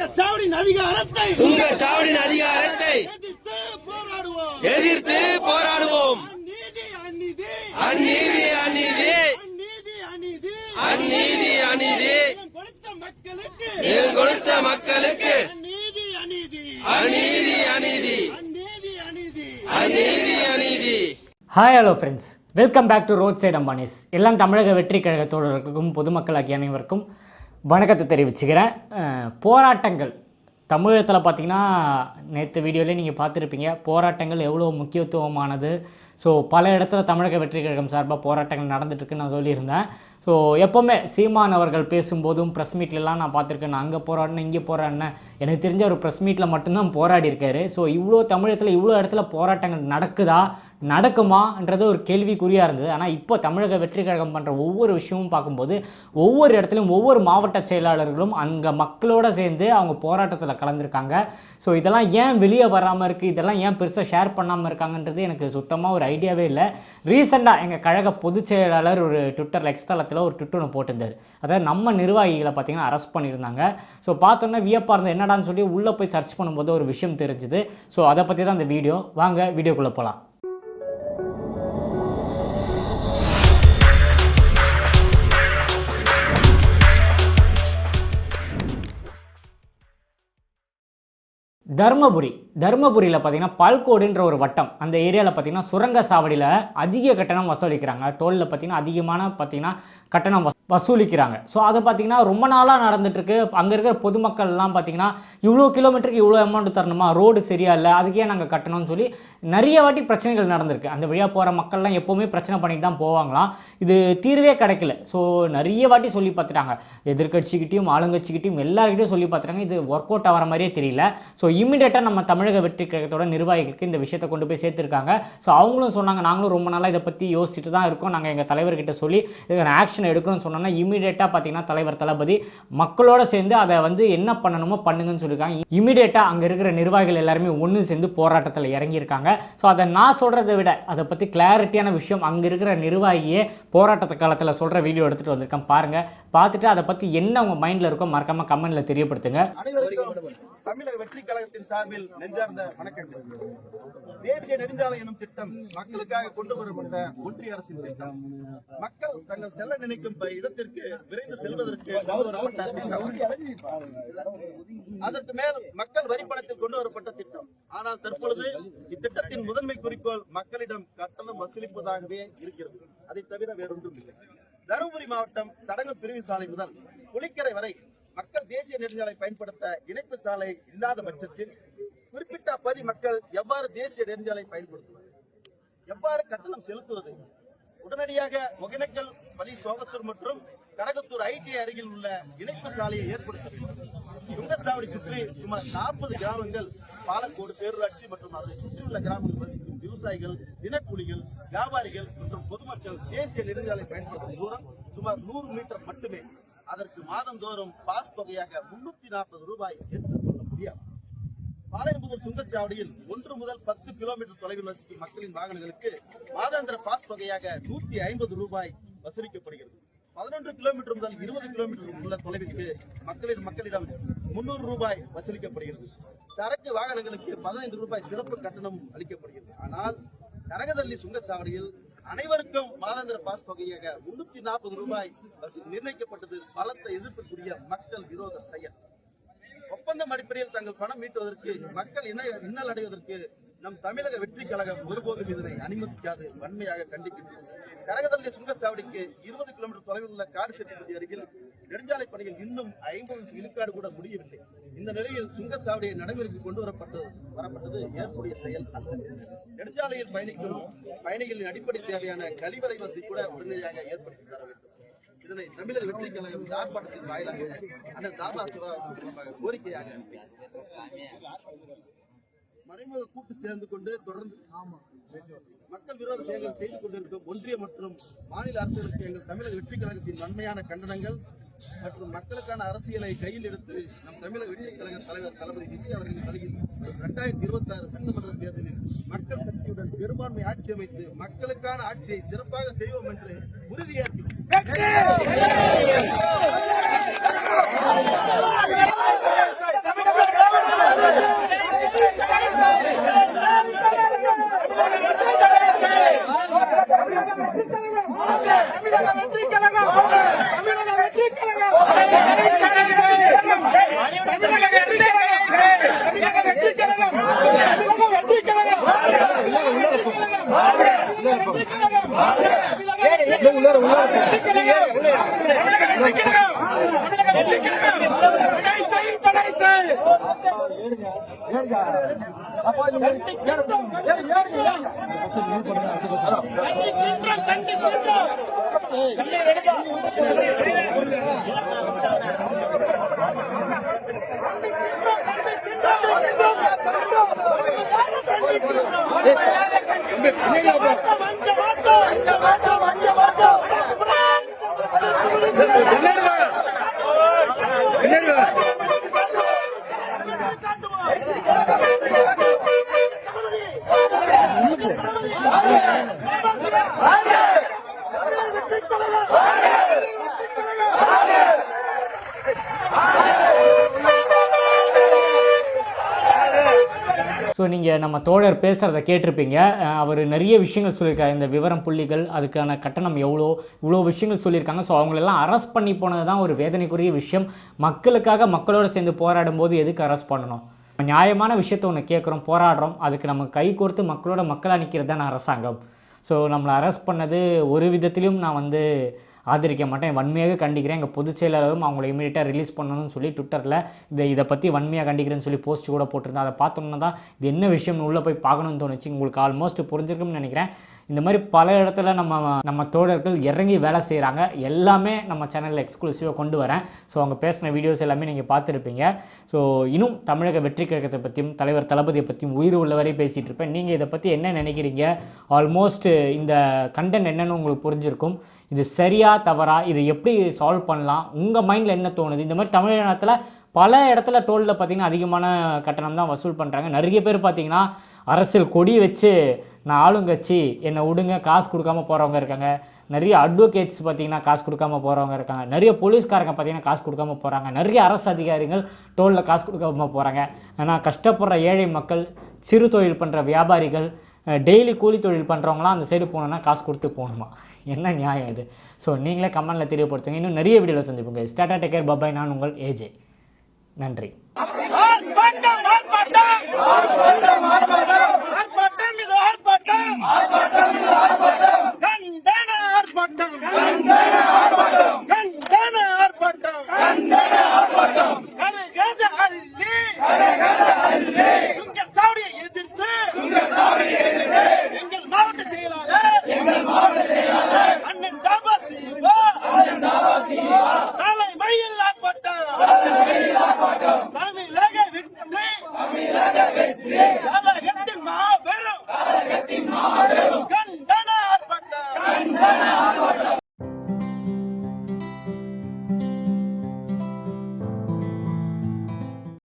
சுங்கச்சாவடியின் அதிகாரத்தை சுங்கச்சாவடியின் அதிகாரத்தை எதிர்த்து போராடுவோம். அந்நீதி அநீதி அந்நீதி அநீதி கொடுத்த மக்களுக்கு. அநீதி அநீதி. அநீதி அநீதி. Hi hello friends welcome back to road side Ambanis எல்லாம் தமிழக வெற்றி கழக தோழர்களுக்கும் பொதுமக்கள் ஆகிய அனைவருக்கும் வணக்கத்தை தெரிவிச்சுக்கிறேன். போராட்டங்கள். தமிழகத்தில் பார்த்தீங்கன்னா நேற்று வீடியோலேயே நீங்கள் பார்த்துருப்பீங்க போராட்டங்கள் எவ்வளோ முக்கியத்துவமானது. ஸோ பல இடத்துல தமிழக வெற்றி கழகம் சார்பாக போராட்டங்கள் நடந்துட்டுருக்குன்னு நான் சொல்லியிருந்தேன். ஸோ எப்போவுமே சீமான் அவர்கள் பேசும்போதும் ப்ரெஸ் மீட்லலாம் நான் பார்த்துருக்கேன் நான் அங்கே போராடினேன் இங்கே போராடினேன். எனக்கு தெரிஞ்ச ஒரு ப்ரெஸ் மீட்டில் மட்டும்தான் போராடி இருக்காரு ஸோ இவ்வளோ தமிழகத்தில் இவ்வளோ இடத்துல போராட்டங்கள் நடக்குதா? நடக்குமான்றது ஒரு கேள்விக்குறியாக இருந்தது. ஆனால் இப்போ தமிழக வெற்றி கழகம் பண்ணுற ஒவ்வொரு விஷயமும் பார்க்கும்போது ஒவ்வொரு இடத்துலையும் ஒவ்வொரு மாவட்ட செயலாளர்களும் அங்கே மக்களோடு சேர்ந்து அவங்க போராட்டத்தில் கலந்துருக்காங்க. ஸோ இதெல்லாம் ஏன் வெளியே வராமல் இருக்குது இதெல்லாம் ஏன் பெருசாக ஷேர் பண்ணாமல் இருக்காங்கன்றது எனக்கு சுத்தமாக ஒரு ஐடியாவே இல்லை. ரீசெண்டாக எங்கள் கழக பொதுச் செயலாளர் ஒரு ட்விட்டர் எக்ஸ்தளத்தில் ஒரு ட்விட் ஒன்று போட்டிருந்தார். அதாவது நம்ம நிர்வாகிகளை பார்த்தீங்கன்னா அரெஸ்ட் பண்ணியிருந்தாங்க. ஸோ பார்த்தோன்னே வியப்பாக இருந்தது. என்னடான்னு சொல்லி உள்ளே போய் சர்ச் பண்ணும்போது ஒரு விஷயம் தெரிஞ்சுது. ஸோ அதை பற்றி தான் அந்த வீடியோ வாங்க வீடியோக்குள்ளே போகலாம் தர்மபுரி. தர்மபுரியில் பார்த்தீங்கன்னா பால்கோடுன்ற ஒரு வட்டம். அந்த ஏரியாவில் பார்த்தீங்கன்னா சுரங்க சாவடியில் அதிக கட்டணம் வசூலிக்கிறாங்க. டோலில் பார்த்தீங்கன்னா அதிகமான பார்த்தீங்கன்னா கட்டணம் வசூ- வசூலிக்கிறாங்க. ஸோ அது பார்த்தீங்கன்னா ரொம்ப நாளாக நடந்துட்டுருக்கு. அங்கே இருக்கிற பொதுமக்கள்லாம் பார்த்தீங்கன்னா இவ்வளோ கிலோமீட்டருக்கு இவ்வளோ அமௌண்ட் தரணுமா? ரோடு சரியா இல்லை. அதுக்கே நாங்கள் கட்டணும்னு சொல்லி நிறைய வாட்டி பிரச்சனைகள் நடந்திருக்கு. அந்த வழியாக போகிற மக்கள்லாம் எப்போவுமே பிரச்சனை பண்ணிட்டு தான் போவாங்களாம். இது தீர்வே கிடைக்கல. ஸோ நிறைய வாட்டி சொல்லி பார்த்துட்டாங்க. எதிர்கட்சிக்கிட்டையும் ஆளுங்கட்சிக்கிட்டையும் எல்லாருக்கிட்டையும் சொல்லி பார்த்துட்டாங்க. இது ஒர்க் அவுட் ஆகிற மாதிரியே தெரியல. ஸோ இம்மிடியேட்டாக நம்ம தமிழக வெற்றி கழகத்தோட நிர்வாகிகளுக்கு இந்த விஷயத்தை கொண்டு போய் சேர்த்துருக்காங்க. ஸோ அவங்களும் சொன்னாங்க நாங்களும் ரொம்ப நாளாக இதை பற்றி யோசிச்சுட்டு தான் இருக்கோம். நாங்கள் எங்கள் தலைவர்கிட்ட சொல்லி இதுக்கான ஆக்ஷன் எடுக்கணும்னு சொன்னோன்னா இமீடியட்டாக பார்த்தீங்கன்னா தலைவர் தளபதி மக்களோட சேர்ந்து அதை வந்து என்ன பண்ணணுமோ பண்ணுங்கன்னு சொல்லியிருக்காங்க. இமீடியட்டாக அங்கே இருக்கிற நிர்வாகிகள் எல்லாருமே ஒன்று சேர்ந்து போராட்டத்தில் இறங்கியிருக்காங்க. ஸோ அதை நான் சொல்கிறத விட அதை பற்றி கிளாரிட்டியான விஷயம் அங்கே இருக்கிற நிர்வாகியே போராட்டத்து காலத்தில் சொல்கிற வீடியோ எடுத்துகிட்டு வந்திருக்கேன் பாருங்கள் பார்த்துட்டு அதை பற்றி என்ன உங்கள் மைண்டில் இருக்கோ மறக்காமல் கமெண்ட்டில் தெரியப்படுத்துங்க. தமிழக வெற்றி கழகத்தின் சார்பில் நெஞ்சார்ந்த வணக்கங்கள். தேசிய நெடுஞ்சாலை எனும் திட்டம் மக்களுக்காக கொண்டு வரப்பட்ட ஒன்றிய அரசின் திட்டம். மக்கள் தங்கள் செல்ல நினைக்கும் ப- இடத்திற்கு விரைந்து செல்வதற்கு அதற்கு மேல் மக்கள் வரி பணத்தில் கொண்டு வரப்பட்ட திட்டம். ஆனால் தற்பொழுது இத்திட்டத்தின் முதன்மை குறிக்கோள் மக்களிடம் கட்டணம் வசூலிப்பதாகவே இருக்கிறது. அதை தவிர வேறொன்றும் இல்லை. தருமபுரி மாவட்டம் தடங்கம் பிரிவு சாலை முதல் புலிக்கரை வரை மக்கள் தேசிய நெடுஞ்சாலை பயன்படுத்த இணைப்பு சாலை இல்லாத பட்சத்தில் குறிப்பிட்ட அப்பகுதி மக்கள் எவ்வாறு தேசிய நெடுஞ்சாலை பயன்படுத்துவது எவ்வாறு கட்டணம் செலுத்துவது? உடனடியாக ஒகேனக்கல் பள்ளி சோகத்தூர் மற்றும் கடகத்தூர் ஐடி அருகில் உள்ள இணைப்பு சாலையை ஏற்படுத்த சுங்கச்சாவடி சுற்றி சுமார் நாற்பது கிராமங்கள் பாலக்கோடு பேரூராட்சி மற்றும் அதை சுற்றியுள்ள கிராமங்கள் வசிக்கும் விவசாயிகள் தினக்கூலிகள் வியாபாரிகள் மற்றும் பொதுமக்கள் தேசிய நெடுஞ்சாலை பயன்படுத்தும் தூரம் சுமார் நூறு மீட்டர் மட்டுமே. அதற்கு மாதந்தோறும் பாஸ் தொகையாக முன்னூத்தி நாற்பது ரூபாய் ஏற்றுக்கொள்ள முடியாது. பாளையம்புதூர் சுங்கச்சாவடியில் ஒன்று முதல் பத்து கிலோமீட்டர் தொலைவில் வசிக்கும் மக்களின் வாகனங்களுக்கு மாதாந்திர பாஸ் தொகையாக நூத்தி ஐம்பது ரூபாய் வசூலிக்கப்படுகிறது. பதினொன்று கிலோமீட்டர் முதல் இருபது கிலோமீட்டர் உள்ள தொலைவிற்கு மக்களின் மக்களிடம் முன்னூறு ரூபாய் வசூலிக்கப்படுகிறது. சரக்கு வாகனங்களுக்கு பதினைந்து ரூபாய் சிறப்பு கட்டணம் அளிக்கப்படுகிறது. ஆனால் கரகதள்ளி சுங்கச்சாவடியில் அனைவருக்கும் மாதாந்திர பாஸ் தொகையாக முன்னூத்தி நாற்பது ரூபாய் நிர்ணயிக்கப்பட்டது பலத்த எதிர்ப்புக்குரிய மக்கள் விரோத செயல். ஒப்பந்தம் அடிப்படையில் தங்கள் பணம் மீட்டுவதற்கு மக்கள் இன்ன- இன்னல் அடைவதற்கு நம் தமிழக வெற்றி கழகம் ஒருபோதும் இதனை அனுமதிக்காது வன்மையாக கண்டிக்கின்றோம். கரகதள்ளி சுங்கச்சாவடிக்கு இருபது கிலோமீட்டர் தொலைவில் உள்ள காடு செட்டிப்பட்டி அருகில் நெடுஞ்சாலை பணிகள் இன்னும் ஐம்பது விழுக்காடு கூட முடியவில்லை. இந்த நிலையில் சுங்கச்சாவடியை நடைமுறைக்கு கொண்டு வரப்பட்டு வரப்பட்டது ஏற்புடைய செயல் அல்ல. நெடுஞ்சாலையில் பயணிக்கும் பயணிகளின் அடிப்படை தேவையான கழிவறை வசதி கூட உடனடியாக ஏற்படுத்தி தர வேண்டும் இதனை தமிழர் வெற்றி கழகம் ஆர்ப்பாட்டத்தின் வாயிலாக அண்ணன் தாபா சிவா கோரிக்கையாக மறைமுக கூட்டு சேர்ந்து கொண்டு தொடர்ந்து மக்கள் விரோத செயல்கள் செய்து கொண்டிருக்கும் ஒன்றிய மற்றும் மாநில அரசுகளுக்கு எங்கள் தமிழக வெற்றி கழகத்தின் வன்மையான கண்டனங்கள். மற்றும் மக்களுக்கான அரசியலை கையில் எடுத்து நம் தமிழக வெற்றி கழக தலைவர் தளபதி விஜய் அவர்களின் தலையில் இரண்டாயிரத்தி இருபத்தி ஆறு சட்டமன்ற தேர்தலில் மக்கள் சக்தியுடன் பெரும்பான்மை ஆட்சி அமைத்து மக்களுக்கான ஆட்சியை சிறப்பாக செய்வோம் என்று உறுதியேற்கிறோம். கண்டிக்கின்றோம் பின்னாடி ஸோ நீங்கள் நம்ம தோழர் பேசுகிறத கேட்டிருப்பீங்க. அவர் நிறைய விஷயங்கள் சொல்லியிருக்காரு. இந்த விவரம் புள்ளிகள் அதுக்கான கட்டணம் எவ்வளோ இவ்வளோ விஷயங்கள் சொல்லியிருக்காங்க. ஸோ அவங்களெல்லாம் அரெஸ்ட் பண்ணி போனது தான் ஒரு வேதனைக்குரிய விஷயம். மக்களுக்காக மக்களோடு சேர்ந்து போராடும் போது எதுக்கு அரெஸ்ட் பண்ணணும்? நியாயமான விஷயத்த ஒன்று கேட்குறோம் போராடுறோம். அதுக்கு நம்ம கை கோர்த்து மக்களோட மக்களாக நிற்கிறது தான் அரசாங்கம். ஸோ நம்மளை அரெஸ்ட் பண்ணது ஒரு விதத்திலும் நான் வந்து ஆதரிக்க மாட்டேன் வன்மையாக கண்டிக்கிறேன். எங்கள் பொதுச் செயலாளரும் அவங்கள இமீடியட்டாக ரிலீஸ் பண்ணணும்னு சொல்லி ட்விட்டரில் இதை இதை பற்றி வன்மையாக கண்டிக்கிறேன்னு சொல்லி போஸ்ட் கூட போட்டிருந்தேன். அதை பார்த்தோம்னா தான் இது என்ன விஷயம்னு உள்ளே போய் பார்க்கணும்னு தோணுச்சு. உங்களுக்கு ஆல்மோஸ்ட் புரிஞ்சிருக்கும்னு நினைக்கிறேன். இந்த மாதிரி பல இடத்துல நம்ம நம்ம தோழர்கள் இறங்கி வேலை செய்கிறாங்க எல்லாமே நம்ம சேனலில் எக்ஸ்க்ளூசிவாக கொண்டு வரேன். ஸோ அவங்க பேசின வீடியோஸ் எல்லாமே நீங்கள் பார்த்துருப்பீங்க. ஸோ இன்னும் தமிழக வெற்றி கழகத்தை பற்றியும் தலைவர் தளபதியை பற்றியும் உயிர் உள்ளவரை பேசிகிட்டு இருப்பேன். நீங்கள் இதை பற்றி என்ன நினைக்கிறீங்க? ஆல்மோஸ்ட் இந்த கண்டென்ட் என்னென்னு உங்களுக்கு புரிஞ்சிருக்கும். இது சரியா தவறா இது எப்படி சால்வ் பண்ணலாம்? உங்கள் மைண்டில் என்ன தோணுது? இந்த மாதிரி தமிழகத்தில் பல இடத்துல டோலில் பார்த்தீங்கன்னா அதிகமான கட்டணம் தான் வசூல் பண்ணுறாங்க நிறைய பேர் பார்த்தீங்கன்னா அரசியல் கொடி வச்சு நான் ஆளுங்கட்சி என்னை விடுங்க காசு கொடுக்காம போகிறவங்க இருக்காங்க. நிறைய அட்வொகேட்ஸ் பார்த்தீங்கன்னா காசு கொடுக்காம போகிறவங்க இருக்காங்க. நிறைய போலீஸ்காரங்க பார்த்தீங்கன்னா காசு கொடுக்காம போகிறாங்க நிறைய அரசு அதிகாரிகள் டோலில் காசு கொடுக்காம போகிறாங்க ஆனால் கஷ்டப்படுற ஏழை மக்கள் சிறு தொழில் பண்ணுற வியாபாரிகள் டெய்லி கூலி தொழில் பண்ணுறவங்களாம் அந்த சைடு போகணுன்னா காசு கொடுத்து போகணுமா? என்ன நியாயம் இது? ஸோ நீங்களே கமெண்டில் தெரியப்படுத்துங்க. இன்னும் நிறைய வீடியோவில் சந்திப்போங்க. ஸ்டாட்டா டேக் கேர் பபாய் நான் உங்கள் ஏஜே நன்றி. ஆர்ப்பாட்டம். ஆர்ப்பாட்டம். ஆர்ப்பாட்டம். கண்டன ஆர்ப்பாட்டம். கண்டன ஆர்ப்பாட்டம் கரகத அள்ளி சுங்கச்சாவடியை எதிர்த்து எங்கள் மாவட்ட செயலாளர் அண்ணன் தாபா சிவா தலைமையில் ஆர்ப்பாட்டம் தமிழக